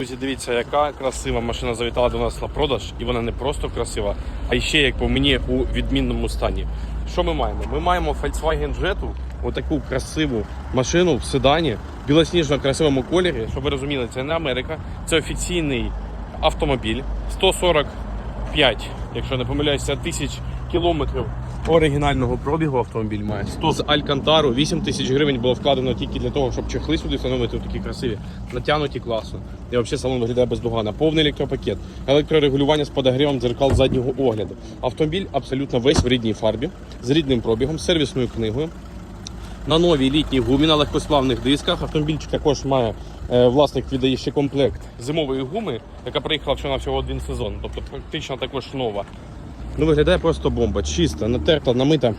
Друзі, дивіться, яка красива машина завітала до нас на продаж, і вона не просто красива, а ще, як по мені, у відмінному стані. Що ми маємо? Ми маємо Volkswagen Jetta, отаку красиву машину в седані, білосніжно красивому кольорі. Щоб ви розуміли, це не Америка, це офіційний автомобіль 145, якщо не помиляюся, тисяч кілометрів оригінального пробігу автомобіль має. 100 з Алькантару, 8 тисяч гривень було вкладено тільки для того, щоб чехли сюди встановити такі красиві, натягнуті класно. І взагалі салон виглядає бездоганно. Повний електропакет, електрорегулювання з подогрівом дзеркал заднього огляду. Автомобіль абсолютно весь в рідній фарбі, з рідним пробігом, сервісною книгою. На новій літній гумі на легкосплавних дисках. Автомобільчик також має е, власник віддає ще комплект зимової гуми, яка приїхала всього на всього один сезон, тобто практично також нова. Ну, виглядає просто бомба. Чиста, натерта, намита.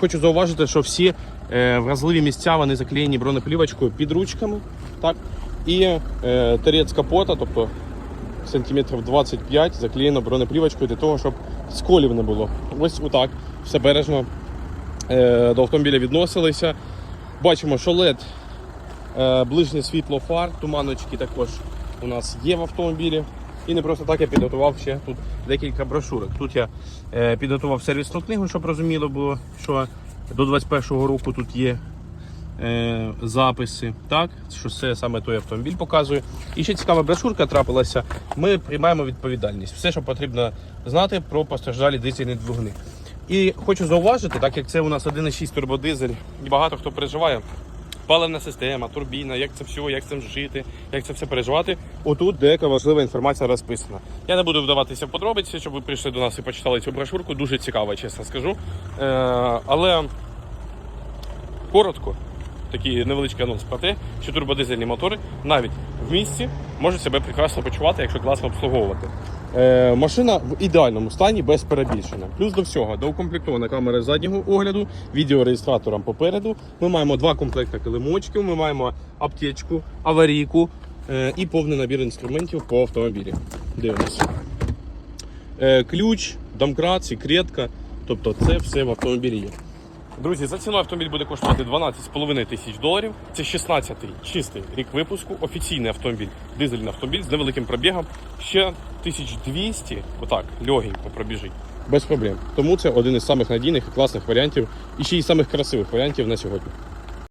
Хочу зауважити, що всі е, вразливі місця вони заклеєні бронеплівочкою під ручками. Так? І е, торець капота, тобто сантиметрів 25, заклеєно бронеплівочкою для того, щоб сколів не було. Ось отак. Все бережно е, до автомобіля відносилися. Бачимо, що LED, е, ближнє світло фар, туманочки також у нас є в автомобілі. І не просто так я підготував ще тут декілька брошурок. Тут я е, підготував сервісну книгу, щоб розуміло було, що до 21-го року тут є е, записи, так, що це саме той автомобіль показує. І ще цікава брошурка трапилася. Ми приймаємо відповідальність. Все, що потрібно знати про постраждалі дизельні двигуни. І хочу зауважити, так як це у нас 1,6 турбодизель, і багато хто переживає. Паливна система, турбіна, як це все, як цим жити, як це все переживати. Отут деяка важлива інформація розписана. Я не буду вдаватися в подробиці, щоб ви прийшли до нас і почитали цю брошурку. Дуже цікаво, чесно скажу. Е, але коротко, такий невеличкий анонс про те, що турбодизельні мотори навіть в місті можуть себе прекрасно почувати, якщо класно обслуговувати. Е, машина в ідеальному стані без перебільшення. Плюс до всього доукомплектована камера заднього огляду, відеореєстратором попереду. Ми маємо два комплекти килимочків, ми маємо аптечку, аварійку е, і повний набір інструментів по автомобілі. Дивимося. Е, ключ, домкрат, секретка. Тобто це все в автомобілі є. Друзі, за ціну автомобіль буде коштувати 12,5 тисяч доларів. Це 16-й чистий рік випуску, офіційний автомобіль, дизельний автомобіль з невеликим пробігом. Ще 1200, отак, легенько пробіжить. Без проблем. Тому це один із самих надійних і класних варіантів, і ще й самих красивих варіантів на сьогодні.